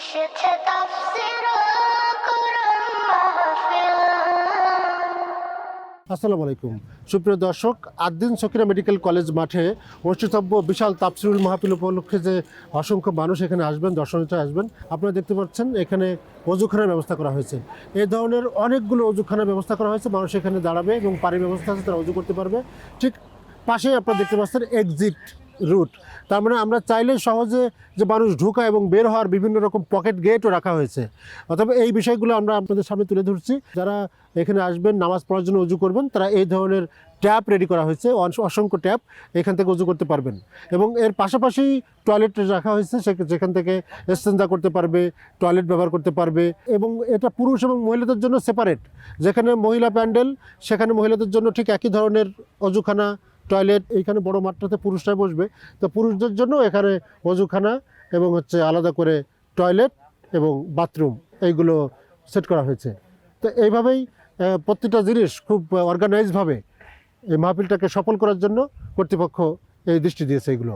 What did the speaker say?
এসেছে কোরআন আসসালামু আলাইকুম। সুপ্রিয় দর্শক আদ্দিন সকিরা মেডিকেল কলেজ মাঠে অনুষ্ঠিতব্য বিশাল তাপসিরুল মাহফিল উপলক্ষে যে অসংখ্য মানুষ এখানে আসবেন দর্শনার্থী আসবেন, আপনারা দেখতে পাচ্ছেন এখানে অজুখানার ব্যবস্থা করা হয়েছে। এই ধরনের অনেকগুলো অজুখানার ব্যবস্থা করা হয়েছে, মানুষ এখানে দাঁড়াবে এবং পানির ব্যবস্থা আছে, তারা অজু করতে পারবে। ঠিক পাশেই আপনারা দেখতে পাচ্ছেন এক্সিট রুট তার মানে আমরা চাইলে সহজে যে মানুষ ঢোকা এবং বের হওয়ার বিভিন্ন রকম পকেট গেটও রাখা হয়েছে। অথবা এই বিষয়গুলো আমরা আপনাদের সামনে তুলে ধরছি। যারা এখানে আসবেন, নামাজ পড়ার জন্য উজু করবেন, তারা এই ধরনের ট্যাপ রেডি করা হয়েছে, অস- অসংখ্য ট্যাপ এখান থেকে উজু করতে পারবেন। এবং এর পাশাপাশি টয়লেট রাখা হয়েছে, সে- যেখান থেকে এস্তেঞ্জা করতে পারবে টয়লেট ব্যবহার করতে পারবে। এবং এটা পুরুষ এবং মহিলাদের জন্য সেপারেট যেখানে মহিলা প্যান্ডেল, সেখানে মহিলাদের জন্য ঠিক একই ধরনের অজুখানা টয়লেট, এইখানে বড় মাত্রাতে পুরুষরাই বসবে। তো পুরুষদের জন্য এখানে অজুখানা এবং হচ্ছে আলাদা করে টয়লেট এবং বাথরুম এইগুলো সেট করা হয়েছে। তো এইভাবেই প্রতিটা জিনিস খুব অর্গানাইজভাবে এই মাহফিলটাকে সফল করার জন্য কর্তৃপক্ষ এই দৃষ্টি দিয়েছে এগুলো।